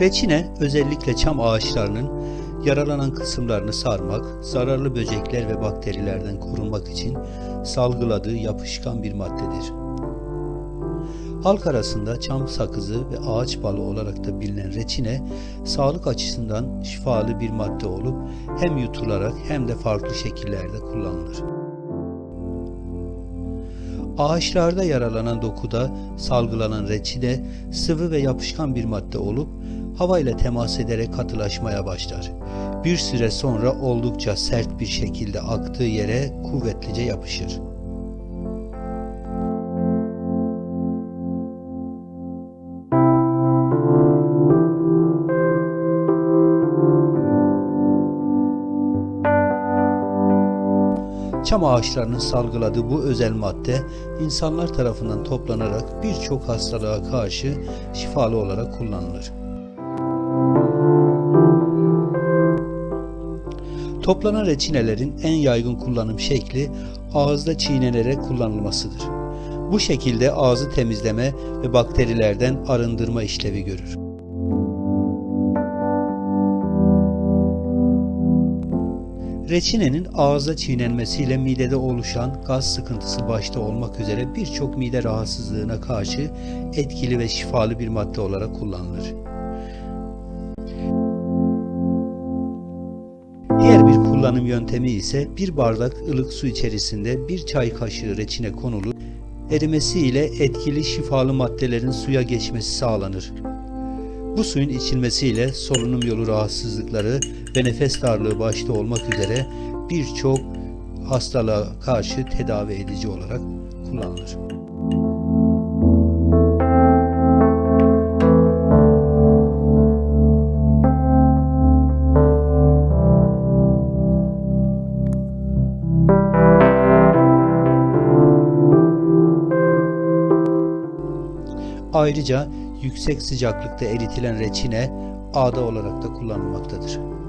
Reçine özellikle çam ağaçlarının yaralanan kısımlarını sarmak, zararlı böcekler ve bakterilerden korunmak için salgıladığı yapışkan bir maddedir. Halk arasında çam sakızı ve ağaç balı olarak da bilinen reçine, sağlık açısından şifalı bir madde olup hem yutularak hem de farklı şekillerde kullanılır. Ağaçlarda yaralanan dokuda salgılanan reçine sıvı ve yapışkan bir madde olup hava ile temas ederek katılaşmaya başlar. Bir süre sonra oldukça sert bir şekilde aktığı yere kuvvetlice yapışır. Çam ağaçlarının salgıladığı bu özel madde insanlar tarafından toplanarak birçok hastalığa karşı şifalı olarak kullanılır. Toplanan reçinelerin en yaygın kullanım şekli ağızda çiğnenerek kullanılmasıdır. Bu şekilde ağzı temizleme ve bakterilerden arındırma işlevi görür. Reçinenin ağızda çiğnenmesiyle midede oluşan gaz sıkıntısı başta olmak üzere birçok mide rahatsızlığına karşı etkili ve şifalı bir madde olarak kullanılır. Kullanım yöntemi ise bir bardak ılık su içerisinde bir çay kaşığı reçine konulur. Erimesiyle etkili şifalı maddelerin suya geçmesi sağlanır. Bu suyun içilmesiyle solunum yolu rahatsızlıkları ve nefes darlığı başta olmak üzere birçok hastalığa karşı tedavi edici olarak kullanılır. Ayrıca yüksek sıcaklıkta eritilen reçine ağda olarak da kullanılmaktadır.